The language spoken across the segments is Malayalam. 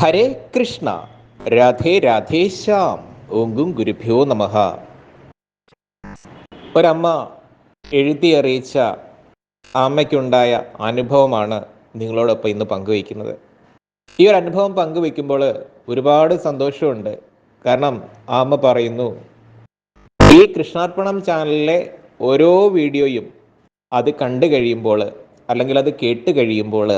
ഹരേ കൃഷ്ണ. രാധേ രാധേ ശ്യാം. ഓങ്കും ഗുരുഭ്യോ നമഃ. ഒരമ്മ എഴുതി അറിയിച്ച അമ്മയ്ക്കുണ്ടായ അനുഭവമാണ് നിങ്ങളോടൊപ്പം ഇന്ന് പങ്കുവയ്ക്കുന്നത്. ഈ ഒരു അനുഭവം പങ്കുവെക്കുമ്പോൾ ഒരുപാട് സന്തോഷമുണ്ട്. കാരണം ആ അമ്മ പറയുന്നു ഈ കൃഷ്ണാർപ്പണം ചാനലിലെ ഓരോ വീഡിയോയും അത് കണ്ടു കഴിയുമ്പോൾ അല്ലെങ്കിൽ അത് കേട്ട് കഴിയുമ്പോൾ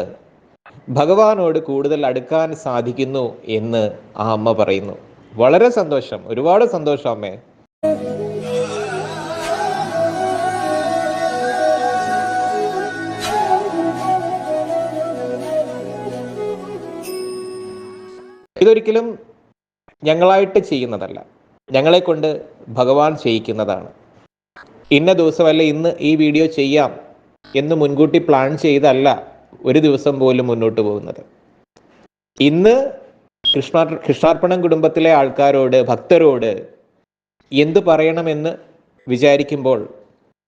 ഭഗവാനോട് കൂടുതൽ അടുക്കാൻ സാധിക്കുന്നു എന്ന് ആ അമ്മ പറയുന്നു. വളരെ സന്തോഷം. ഒരുപാട് സന്തോഷം അമ്മേ. ഇതൊരിക്കലും ഞങ്ങളായിട്ട് ചെയ്യുന്നതല്ല. ഞങ്ങളെ കൊണ്ട് ഭഗവാൻ ചെയ്യിക്കുന്നതാണ്. ഇന്ന ദിവസമല്ല ഇന്ന് ഈ വീഡിയോ ചെയ്യാം എന്ന് മുൻകൂട്ടി പ്ലാൻ ചെയ്തല്ല ഒരു ദിവസം പോലും മുന്നോട്ട് പോകുന്നത്. ഇന്ന് കൃഷ്ണ കൃഷ്ണാർപ്പണം കുടുംബത്തിലെ ആൾക്കാരോട് ഭക്തരോട് എന്തു പറയണമെന്ന് വിചാരിക്കുമ്പോൾ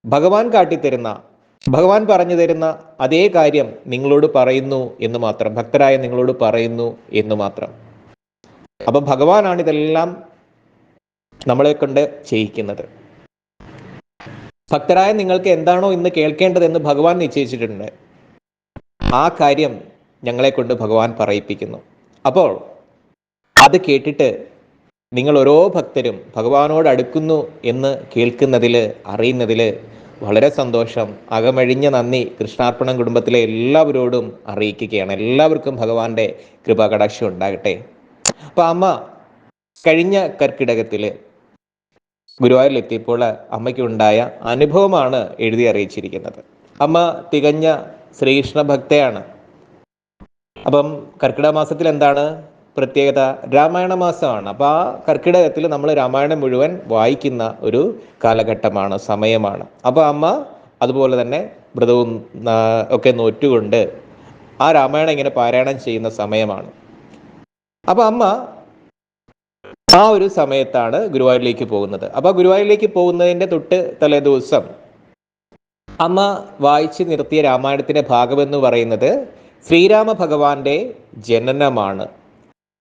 ഭഗവാൻ കാട്ടിത്തരുന്ന ഭഗവാൻ പറഞ്ഞു തരുന്ന അതേ കാര്യം നിങ്ങളോട് പറയുന്നു എന്ന് മാത്രം ഭക്തരായ നിങ്ങളോട് പറയുന്നു എന്ന് മാത്രം. അപ്പൊ ഭഗവാനാണ് ഇതെല്ലാം നമ്മളെ കൊണ്ട് ചെയ്യിക്കുന്നത്. ഭക്തരായ നിങ്ങൾക്ക് എന്താണോ ഇന്ന് കേൾക്കേണ്ടതെന്ന് ഭഗവാൻ നിശ്ചയിച്ചിട്ടുണ്ട്. ആ കാര്യം ഞങ്ങളെ കൊണ്ട് ഭഗവാൻ പറയിപ്പിക്കുന്നു. അപ്പോൾ അത് കേട്ടിട്ട് നിങ്ങൾ ഓരോ ഭക്തരും ഭഗവാനോട് അടുക്കുന്നു എന്ന് കേൾക്കുന്നതിൽ അറിയുന്നതിൽ വളരെ സന്തോഷം. അകമഴിഞ്ഞ നന്ദി കൃഷ്ണാർപ്പണം കുടുംബത്തിലെ എല്ലാവരോടും അറിയിക്കുകയാണ്. എല്ലാവർക്കും ഭഗവാന്റെ കൃപാകടാക്ഷം ഉണ്ടാകട്ടെ. അപ്പൊ അമ്മ കഴിഞ്ഞ കർക്കിടകത്തിൽ ഗുരുവായൂരിലെത്തിയപ്പോൾ അമ്മയ്ക്കുണ്ടായ അനുഭവമാണ് എഴുതി അറിയിച്ചിരിക്കുന്നത്. അമ്മ തികഞ്ഞ ശ്രീകൃഷ്ണ ഭക്തയാണ് അപ്പം കർക്കിടക മാസത്തിൽ എന്താണ് പ്രത്യേകത? രാമായണ മാസമാണ്. അപ്പോൾ ആ കർക്കിടകത്തിൽ നമ്മൾ രാമായണം മുഴുവൻ വായിക്കുന്ന ഒരു കാലഘട്ടമാണ് സമയമാണ്. അപ്പോൾ അമ്മ അതുപോലെ തന്നെ വ്രതവും ഒക്കെ നോറ്റുകൊണ്ട് ആ രാമായണം ഇങ്ങനെ പാരായണം ചെയ്യുന്ന സമയമാണ്. അപ്പം അമ്മ ആ ഒരു സമയത്താണ് ഗുരുവായൂരിലേക്ക് പോകുന്നത്. അപ്പോൾ ഗുരുവായൂരിലേക്ക് പോകുന്നതിന്റെ തൊട്ട് തലേ ദിവസം അമ്മ വായിച്ച് നിർത്തിയ രാമായണത്തിന്റെ ഭാഗമെന്ന് പറയുന്നത് ശ്രീരാമ ഭഗവാന്റെ ജനനമാണ്.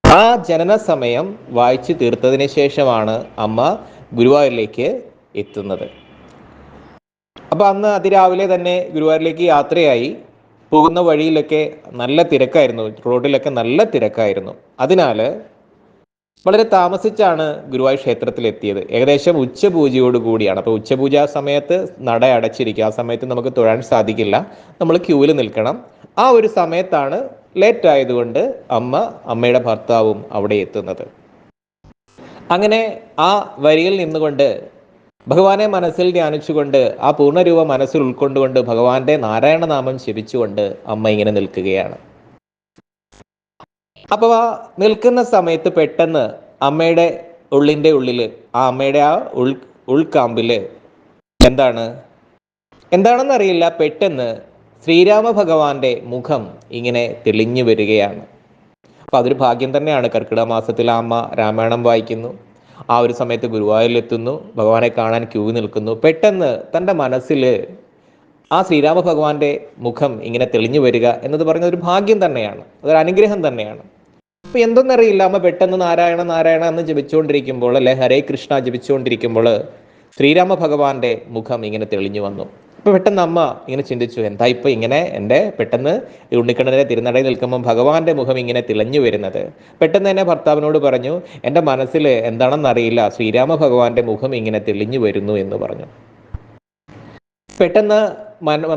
ആ ജനന സമയം വായിച്ചു തീർത്തതിന് ശേഷമാണ് അമ്മ ഗുരുവായൂരിലേക്ക് എത്തുന്നത്. അപ്പൊ അന്ന് അതിരാവിലെ തന്നെ ഗുരുവായൂരിലേക്ക് യാത്രയായി. പോകുന്ന വഴിയിലൊക്കെ നല്ല തിരക്കായിരുന്നു. റോഡിലൊക്കെ നല്ല തിരക്കായിരുന്നു. അതിനാൽ വളരെ താമസിച്ചാണ് ഗുരുവായൂർ ക്ഷേത്രത്തിൽ എത്തിയത് ഏകദേശം ഉച്ചപൂജയോട് കൂടിയാണ്. അപ്പോൾ ഉച്ചപൂജ ആ സമയത്ത് നട അടച്ചിരിക്കും. ആ സമയത്ത് നമുക്ക് തൊഴാൻ സാധിക്കില്ല. നമ്മൾ ക്യൂവിൽ നിൽക്കണം. ആ ഒരു സമയത്താണ് ലേറ്റ് ആയതുകൊണ്ട് അമ്മ അമ്മയുടെ ഭർത്താവും അവിടെ എത്തുന്നത്. അങ്ങനെ ആ വരിയിൽ നിന്നുകൊണ്ട് ഭഗവാനെ മനസ്സിൽ ധ്യാനിച്ചുകൊണ്ട് ആ പൂർണരൂപ മനസ്സിൽ ഉൾക്കൊണ്ടുകൊണ്ട് ഭഗവാന്റെ നാരായണനാമം ജപിച്ചുകൊണ്ട് അമ്മ ഇങ്ങനെ നിൽക്കുകയാണ്. അപ്പൊ ആ നിൽക്കുന്ന സമയത്ത് പെട്ടെന്ന് അമ്മയുടെ ഉള്ളിന്റെ ഉള്ളിൽ ആ അമ്മയുടെ ആ ഉൾ ഉൾക്കാമ്പിൽ എന്താണ്? എന്താണെന്നറിയില്ല പെട്ടെന്ന് ശ്രീരാമ ഭഗവാന്റെ മുഖം ഇങ്ങനെ തെളിഞ്ഞു വരികയാണ്. അപ്പൊ അതൊരു ഭാഗ്യം തന്നെയാണ്. കർക്കിടക മാസത്തിൽ അമ്മ രാമായണം വായിക്കുന്നു. ആ ഒരു സമയത്ത് ഗുരുവായൂരിലെത്തുന്നു. ഭഗവാനെ കാണാൻ ക്യൂ നിൽക്കുന്നു. പെട്ടെന്ന് തന്റെ മനസ്സിൽ ആ ശ്രീരാമ ഭഗവാന്റെ മുഖം ഇങ്ങനെ തെളിഞ്ഞു വരിക എന്നത് പറയുന്നത് ഒരു ഭാഗ്യം തന്നെയാണ്. അതൊരു അനുഗ്രഹം തന്നെയാണ്. അപ്പൊ എന്തെന്നറിയില്ല അമ്മ പെട്ടെന്ന് നാരായണ നാരായണ എന്ന് ജപിച്ചുകൊണ്ടിരിക്കുമ്പോൾ അല്ലെ ഹരേ കൃഷ്ണ ജപിച്ചുകൊണ്ടിരിക്കുമ്പോൾ ശ്രീരാമ ഭഗവാന്റെ മുഖം ഇങ്ങനെ തെളിഞ്ഞു വന്നു. അപ്പൊ പെട്ടെന്ന് അമ്മ ഇങ്ങനെ ചിന്തിച്ചു എന്താ ഇപ്പൊ ഇങ്ങനെ എന്റെ പെട്ടെന്ന് ഉണ്ണിക്കണ്ണനെ തിരുനടയിൽ നിൽക്കുമ്പോൾ ഭഗവാന്റെ മുഖം ഇങ്ങനെ തിളഞ്ഞു വരുന്നത്? പെട്ടെന്ന് തന്നെ ഭർത്താവിനോട് പറഞ്ഞു എന്റെ മനസ്സിൽ എന്താണെന്നറിയില്ല ശ്രീരാമ ഭഗവാന്റെ മുഖം ഇങ്ങനെ തെളിഞ്ഞു വരുന്നു എന്ന് പറഞ്ഞു. പെട്ടെന്ന്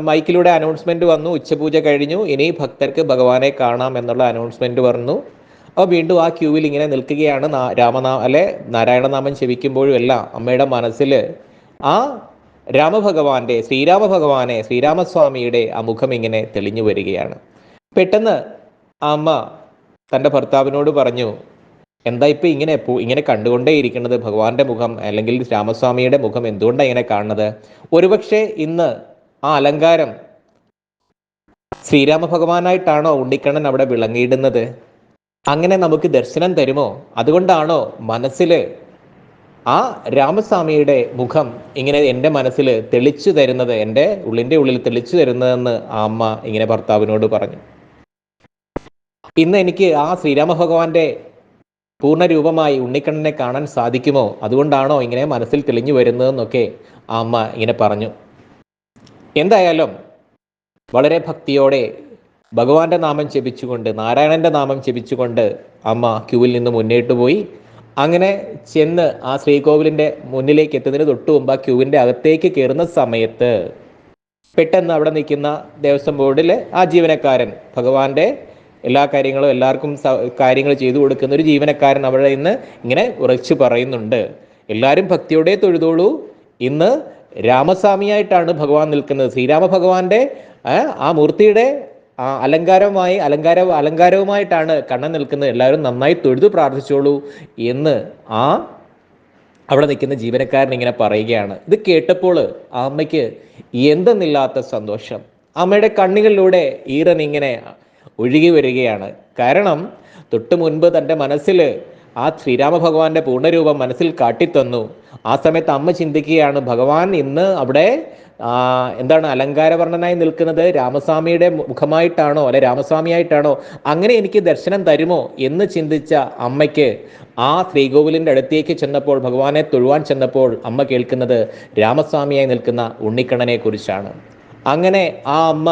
മൈക്കിലൂടെ അനൗൺസ്മെന്റ് വന്നു ഉച്ചപൂജ കഴിഞ്ഞു ഇനി ഭക്തർക്ക് ഭഗവാനെ കാണാം എന്നുള്ള അനൗൺസ്മെന്റ് വന്നു. അപ്പോൾ വീണ്ടും ആ ക്യൂവിൽ ഇങ്ങനെ നിൽക്കുകയാണ് രാമനാമ രാമനാ അല്ലെ നാരായണനാമം ജപിക്കുമ്പോഴും എല്ലാം അമ്മയുടെ മനസ്സിൽ ആ രാമഭഗവാന്റെ ശ്രീരാമ ഭഗവാനെ ശ്രീരാമസ്വാമിയുടെ ആ മുഖം ഇങ്ങനെ തെളിഞ്ഞു വരികയാണ്. പെട്ടെന്ന് ആ അമ്മ തന്റെ ഭർത്താവിനോട് പറഞ്ഞു എന്താ ഇപ്പം ഇങ്ങനെ ഇങ്ങനെ കണ്ടുകൊണ്ടേയിരിക്കുന്നത് ഭഗവാന്റെ മുഖം അല്ലെങ്കിൽ രാമസ്വാമിയുടെ മുഖം എന്തുകൊണ്ടാണ് ഇങ്ങനെ കാണുന്നത്? ഒരുപക്ഷെ ഇന്ന് ആ അലങ്കാരം. ശ്രീരാമ ഭഗവാനായിട്ടാണോ ഉണ്ണിക്കണ്ണൻ അവിടെ വിളങ്ങിയിടുന്നത്? അങ്ങനെ നമുക്ക് ദർശനം തരുമോ? അതുകൊണ്ടാണോ മനസ്സിൽ ആ രാമസ്വാമിയുടെ മുഖം ഇങ്ങനെ എന്റെ മനസ്സിൽ തെളിച്ചു തരുന്നത്? എന്റെ ഉള്ളിന്റെ ഉള്ളിൽ തെളിച്ചു തരുന്നതെന്ന് അമ്മ ഇങ്ങനെ ഭർത്താവിനോട് പറഞ്ഞു. ഇന്ന് എനിക്ക് ആ ശ്രീരാമ ഭഗവാന്റെ പൂർണരൂപമായി ഉണ്ണിക്കണ്ണനെ കാണാൻ സാധിക്കുമോ? അതുകൊണ്ടാണോ ഇങ്ങനെ മനസ്സിൽ തെളിഞ്ഞു വരുന്നതെന്നൊക്കെ അമ്മ ഇങ്ങനെ പറഞ്ഞു. എന്തായാലും വളരെ ഭക്തിയോടെ ഭഗവാന്റെ നാമം ജപിച്ചുകൊണ്ട് നാരായണന്റെ നാമം ജപിച്ചുകൊണ്ട് അമ്മ ക്യൂവിൽ നിന്ന് മുന്നേട്ട് പോയി. അങ്ങനെ ചെന്ന് ആ ശ്രീകോവിലിന്റെ മുന്നിലേക്ക് എത്തുന്നതിന് തൊട്ട് മുമ്പ് ആ ക്യൂവിന്റെ അകത്തേക്ക് കയറുന്ന സമയത്ത് പെട്ടെന്ന് അവിടെ നിൽക്കുന്ന ദേവസ്വം ബോർഡിലെ ആ ജീവനക്കാരൻ ഭഗവാന്റെ എല്ലാ കാര്യങ്ങളും എല്ലാവർക്കും കാര്യങ്ങൾ ചെയ്തു കൊടുക്കുന്ന ഒരു ജീവനക്കാരൻ അവിടെ നിന്ന് ഇങ്ങനെ ഉറച്ചു പറയുന്നുണ്ട്. എല്ലാവരും ഭക്തിയോടെ തൊഴുതോളൂ. ഇന്ന് രാമസ്വാമിയായിട്ടാണ് ഭഗവാൻ നിൽക്കുന്നത്. ശ്രീരാമ ഭഗവാന്റെ ആ മൂർത്തിയുടെ ആ അലങ്കാരവുമായി അലങ്കാര അലങ്കാരവുമായിട്ടാണ് കണ്ണൻ നിൽക്കുന്നത്. എല്ലാവരും നന്നായി തൊഴുതു പ്രാർത്ഥിച്ചോളൂ എന്ന് ആ അവിടെ നിൽക്കുന്ന ജീവനക്കാരൻ ഇങ്ങനെ പറയുകയാണ്. ഇത് കേട്ടപ്പോൾ ആ അമ്മയ്ക്ക് എന്തെന്നില്ലാത്ത സന്തോഷം. അമ്മയുടെ കണ്ണുകളിലൂടെ ഈറൻ ഇങ്ങനെ ഒഴുകി വരികയാണ്. കാരണം തൊട്ടു മുൻപ് തന്റെ മനസ്സിൽ ആ ശ്രീരാമഭഗവാന്റെ പൂർണരൂപം മനസ്സിൽ കാട്ടിത്തന്നു. ആ സമയത്ത് അമ്മ ചിന്തിക്കുകയാണ് ഭഗവാൻ ഇന്ന് അവിടെ എന്താണ് അലങ്കാരവർണനായി നിൽക്കുന്നത്? രാമസ്വാമിയുടെ മുഖമായിട്ടാണോ അല്ലെ രാമസ്വാമിയായിട്ടാണോ? അങ്ങനെ എനിക്ക് ദർശനം തരുമോ? എന്ന് ചിന്തിച്ച അമ്മയ്ക്ക് ആ ശ്രീകോവിലിന്റെ അടുത്തേക്ക് ചെന്നപ്പോൾ ഭഗവാനെ തൊഴുവാൻ ചെന്നപ്പോൾ അമ്മ കേൾക്കുന്നത് രാമസ്വാമിയായി നിൽക്കുന്ന ഉണ്ണിക്കണ്ണനെ കുറിച്ചാണ് അങ്ങനെ ആ അമ്മ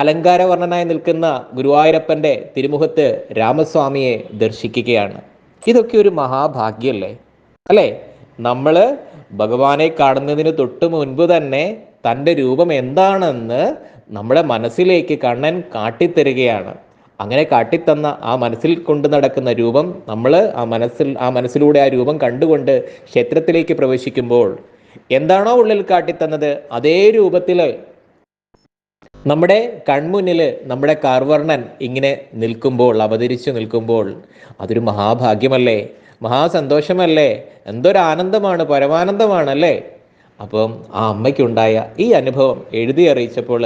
അലങ്കാരവർണനായി നിൽക്കുന്ന ഗുരുവായൂരപ്പന്റെ തിരുമുഖത്ത് രാമസ്വാമിയെ ദർശിക്കുകയാണ്. ഇതൊക്കെ ഒരു മഹാഭാഗ്യല്ലേ? അല്ലേ? നമ്മൾ ഭഗവാനെ കാണുന്നതിന് തൊട്ട് മുൻപ് തന്നെ തന്റെ രൂപം എന്താണെന്ന് നമ്മുടെ മനസ്സിലേക്ക് കണ്ണൻ കാട്ടിത്തരികയാണ്. അങ്ങനെ കാട്ടിത്തന്ന ആ മനസ്സിൽ കൊണ്ട് നടക്കുന്ന രൂപം നമ്മൾ ആ മനസ്സിൽ ആ മനസ്സിലൂടെ ആ രൂപം കണ്ടുകൊണ്ട് ക്ഷേത്രത്തിലേക്ക് പ്രവേശിക്കുമ്പോൾ എന്താണോ ഉള്ളിൽ കാട്ടിത്തന്നത് അതേ രൂപത്തിൽ നമ്മുടെ കൺമുന്നിൽ നമ്മുടെ കാർവർണൻ ഇങ്ങനെ നിൽക്കുമ്പോൾ അവതരിച്ചു നിൽക്കുമ്പോൾ അതൊരു മഹാഭാഗ്യമല്ലേ? മഹാസന്തോഷമല്ലേ? എന്തൊരു ആനന്ദമാണ് പരമാനന്ദമാണല്ലേ? അപ്പം ആ അമ്മയ്ക്കുണ്ടായ ഈ അനുഭവം എഴുതി അറിയിച്ചപ്പോൾ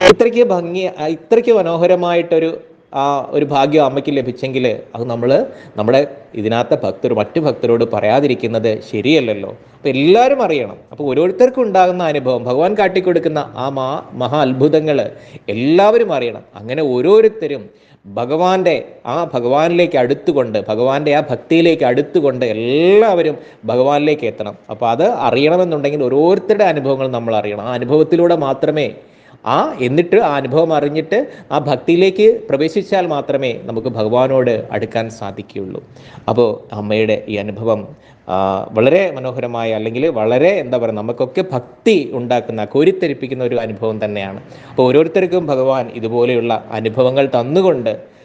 ഇത്രയ്ക്ക് ഭംഗി ഇത്രയ്ക്ക് മനോഹരമായിട്ടൊരു ആ ഒരു ഭാഗ്യം അമ്മയ്ക്ക് ലഭിച്ചെങ്കിൽ അത് നമ്മൾ നമ്മുടെ ഇതിനകത്തെ ഭക്തർ മറ്റു ഭക്തരോട് പറയാതിരിക്കുന്നത് ശരിയല്ലല്ലോ. അപ്പോൾ എല്ലാവരും അറിയണം. അപ്പോൾ ഓരോരുത്തർക്കും ഉണ്ടാകുന്ന അനുഭവം ഭഗവാൻ കാട്ടിക്കൊടുക്കുന്ന ആ മാ മഹാ അത്ഭുതങ്ങൾ എല്ലാവരും അറിയണം. അങ്ങനെ ഓരോരുത്തരും ഭഗവാന്റെ ആ ഭഗവാനിലേക്ക് അടുത്തുകൊണ്ട് ഭഗവാന്റെ ആ ഭക്തിയിലേക്ക് അടുത്തുകൊണ്ട് എല്ലാവരും ഭഗവാനിലേക്ക് എത്തണം. അപ്പോൾ അത് അറിയണമെന്നുണ്ടെങ്കിൽ ഓരോരുത്തരുടെ അനുഭവങ്ങൾ നമ്മൾ അറിയണം. ആ അനുഭവത്തിലൂടെ മാത്രമേ ആ എന്നിട്ട് ആ അനുഭവം അറിഞ്ഞിട്ട് ആ ഭക്തിയിലേക്ക് പ്രവേശിച്ചാൽ മാത്രമേ നമുക്ക് ഭഗവാനോട് അടുക്കാൻ സാധിക്കുകയുള്ളൂ. അപ്പോൾ അമ്മയുടെ ഈ അനുഭവം വളരെ മനോഹരമായ അല്ലെങ്കിൽ വളരെ എന്താ പറയുക നമുക്കൊക്കെ ഭക്തി ഉണ്ടാക്കുന്ന കോരിത്തെരിപ്പിക്കുന്ന ഒരു അനുഭവം തന്നെയാണ്. അപ്പോൾ ഓരോരുത്തർക്കും ഭഗവാൻ ഇതുപോലെയുള്ള അനുഭവങ്ങൾ തന്നുകൊണ്ട്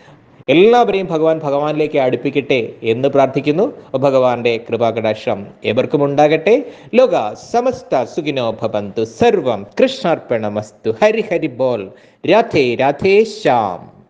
എല്ലാവരെയും ഭഗവാൻ ഭഗവാനിലേക്ക് അടുപ്പിക്കട്ടെ എന്ന് പ്രാർത്ഥിക്കുന്നു. ഭഗവാന്റെ കൃപാകടാക്ഷം എവർക്കും ഉണ്ടാകട്ടെ ലോക സമസ്ത സുഖിനോ ഭവന്തു. സർവം കൃഷ്ണാർപ്പണമസ്തു. ഹരി ഹരി ബോൾ. രാധേ രാധേ ശ്യാം.